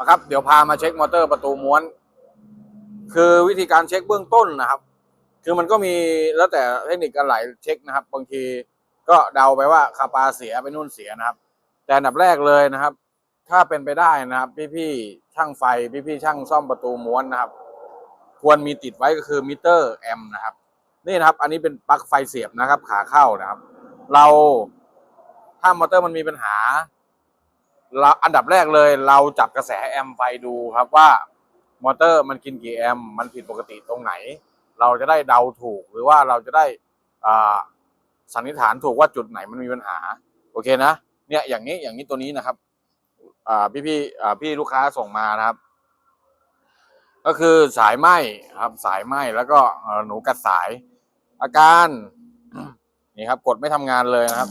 นะครับ เดี๋ยวพามาเช็คมอเตอร์ประตูม้วน คือวิธีการเช็คเบื้องต้นนะครับ คือมันก็มีแล้วแต่เทคนิคการไหลายเช็คนะครับ บางทีก็เดาไปว่าคาปาเสียไปนู่นเสียนะครับ แต่อันดับแรกเลยนะครับ ถ้าเป็นไปได้นะครับ พี่ๆช่างไฟพี่ๆช่างซ่อมประตูม้วนนะครับ ควรมีติดไว้ก็คือมิเตอร์แอมนะครับนี่นะครับ อันนี้เป็นปลั๊กไฟเสียบนะครับ ขาเข้านะครับ เราถ้ามอเตอร์มันมีปัญหา เราอันดับแรกเลยเราจับกระแสแอมป์ไฟดูครับว่ามอเตอร์มันกินกี่แอมป์มันผิดปกติตรงไหน เราจะได้เดาถูกหรือว่าเราจะได้สันนิษฐานถูกว่าจุดไหนมันมีปัญหา โอเคนะเนี่ยอย่างนี้อย่างนี้ตัวนี้นะครับพี่พี่พี่ลูกค้าส่งมานะครับ ก็คือสายไหมครับสายไหมแล้วก็หนูกัดสาย อาการนี่ครับ กดไม่ทำงานเลยนะครับ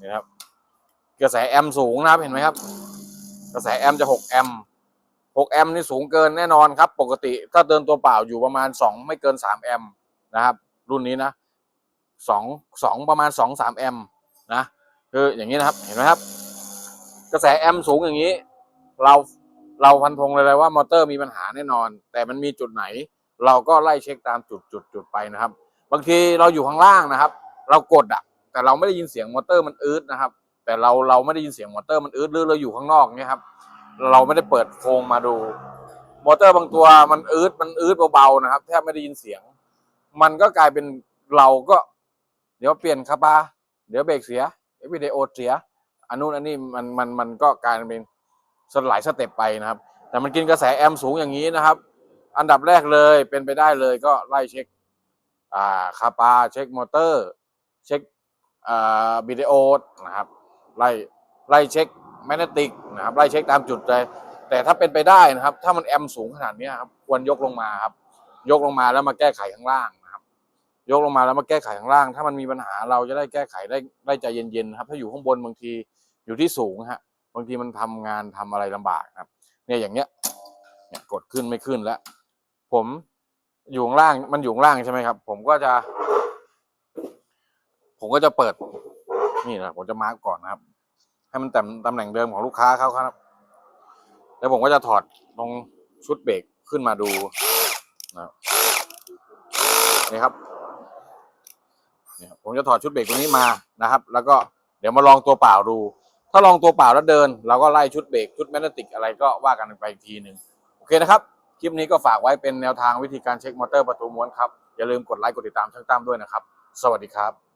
นี่ครับ กระแสแอมสูงนะครับเห็นไหมครับ กระแสแอมจะหกแอมป์หกแอมนี่สูงเกินแน่นอนครับ ปกติถ้าเดินตัวเปล่าอยู่ประมาณสองไม่เกินสามแอมนะครับ รุ่นนี้นะสองสองประมาณสองสามแอมนะคืออย่างนี้นะครับเห็นไหมครับ กระแสแอมสูงอย่างนี้ เราเราฟันธงเลยเลยว่ามอเตอร์มีปัญหาแน่นอน แต่มันมีจุดไหน เราก็ไล่เช็คตามจุดจุดจุดไปนะครับ บางทีเราอยู่ข้างล่างนะครับ เรากดอะแต่เราไม่ได้ยินเสียงมอเตอร์มันอืดนะครับ แต่เราเราไม่ได้ยินเสียงมอเตอร์มันอืดหรือเราอยู่ข้างนอกเนี่ยครับ เราไม่ได้เปิดโครงมาดู มอเตอร์บางตัวมันอืดมันอืดเบาๆนะครับแทบไม่ได้ยินเสียง มันก็กลายเป็นเราก็ เดี๋ยวเปลี่ยนคาปาเดี๋ยวเบรกเสียเดี๋ยววิดีโอเสียอันนู้นอันนี้มันมันมันก็กลายเป็นสลายสเต็ปไปนะครับ แต่มันกินกระแสแอมสูงอย่างนี้นะครับ อันดับแรกเลยเป็นไปได้เลยก็ไล่เช็คอ่าคาปาเช็คมอเตอร์ เช็คอ่าวิดีโอนะครับ ไล่ไล่เช็คแมกเนติกนะครับไล่เช็คตามจุดเลยแต่ถ้าเป็นไปได้นะครับ ถ้ามันแอมสูงขนาดนี้ครับควรยกลงมาครับ ยกลงมาแล้วมาแก้ไขข้างล่างนะครับ ยกลงมาแล้วมาแก้ไขข้างล่าง ถ้ามันมีปัญหาเราจะได้แก้ไขได้ได้ใจเย็นๆครับ ถ้าอยู่ข้างบนบางทีอยู่ที่สูงฮะบางทีมันทำงานทำอะไรลำบากครับ เนี่ยอย่างเงี้ยเนี่ยกดขึ้นไม่ขึ้นแล้ว ผมอยู่ข้างล่างมันอยู่ข้างล่างใช่ไหมครับ ผมก็จะ ผมก็จะเปิด นี่นะผมจะมาร์กก่อนนะครับ ให้มันแต่ตำแหน่งเดิมของลูกค้าเขาครับ แล้วผมก็จะถอดตรงชุดเบรกขึ้นมาดูนะครับนี่ครับเนี่ยผมจะถอดชุดเบรกตัวนี้มานะครับ แล้วก็เดี๋ยวมาลองตัวเปล่าดู ถ้าลองตัวเปล่าแล้วเดิน เราก็ไล่ชุดเบรกชุดแมกเนติกอะไรก็ว่ากันไปอีกทีหนึ่งโอเคนะครับคลิปนี้ก็ฝากไว้เป็นแนวทางวิธีการเช็คมอเตอร์ประตูม้วนครับ อย่าลืมกดไลค์กดติดตามช่างตั้มด้วยนะครับ สวัสดีครับ